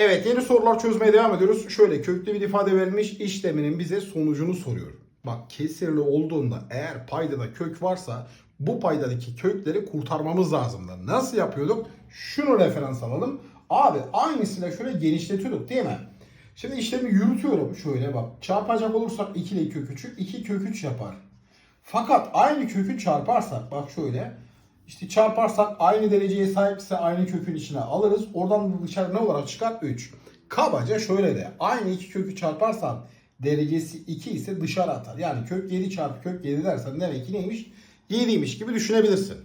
Evet yeni sorular çözmeye devam ediyoruz. Şöyle köklü bir ifade verilmiş işleminin bize sonucunu soruyor. Bak kesirli olduğunda eğer paydada kök varsa bu paydadaki kökleri kurtarmamız lazım da. Nasıl yapıyorduk? Şunu referans alalım. Abi aynısıyla şöyle genişletiyorduk değil mi? Şimdi işlemi yürütüyorum şöyle bak. Çarpacak olursak 2 ile kök 3'ü 2 kök 3 yapar. Fakat aynı kökü çarparsak bak şöyle. İşte çarparsak aynı dereceye sahipse aynı kökün içine alırız. Oradan dışarı ne olarak çıkar? 3. Kabaca şöyle de aynı iki kökü çarparsam derecesi 2 ise dışarı atar. Yani kök 7 çarpı kök 7 dersen demek ki neymiş? 7'ymiş gibi düşünebilirsin.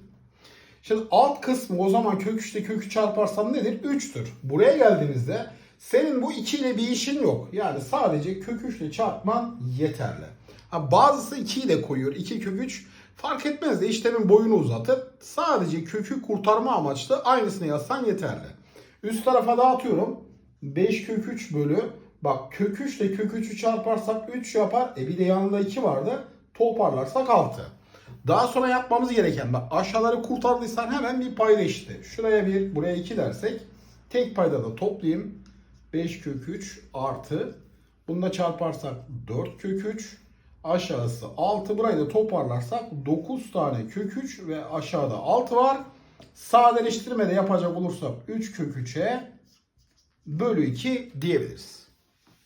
Şimdi alt kısmı o zaman kök 3'te kökü çarparsam nedir? 3'tür. Buraya geldiğimizde senin bu 2 ile bir işin yok. Yani sadece kök 3 ile çarpman yeterli. Ha, bazısı 2'yi de koyuyor. 2 kök 3 fark etmez de işlemin boyunu uzatır. Sadece kökü kurtarma amaçlı aynısını yazsan yeterli. Üst tarafa dağıtıyorum. 5 kök 3 bölü bak kök 3 ile kök 3'ü çarparsak 3 yapar. E bir de yanında 2 vardı. Toparlarsak 6. Daha sonra yapmamız gereken bak aşağıları kurtardıysan hemen bir payda işte. Şuraya 1 buraya 2 dersek tek payda da toplayayım. 5 kök 3 artı bununla çarparsak 4 kök 3 aşağısı 6 burayı da toparlarsak 9 tane kök 3 ve aşağıda 6 var. Sadeleştirme de yapacak olursak 3 kök 3'e bölü 2 diyebiliriz.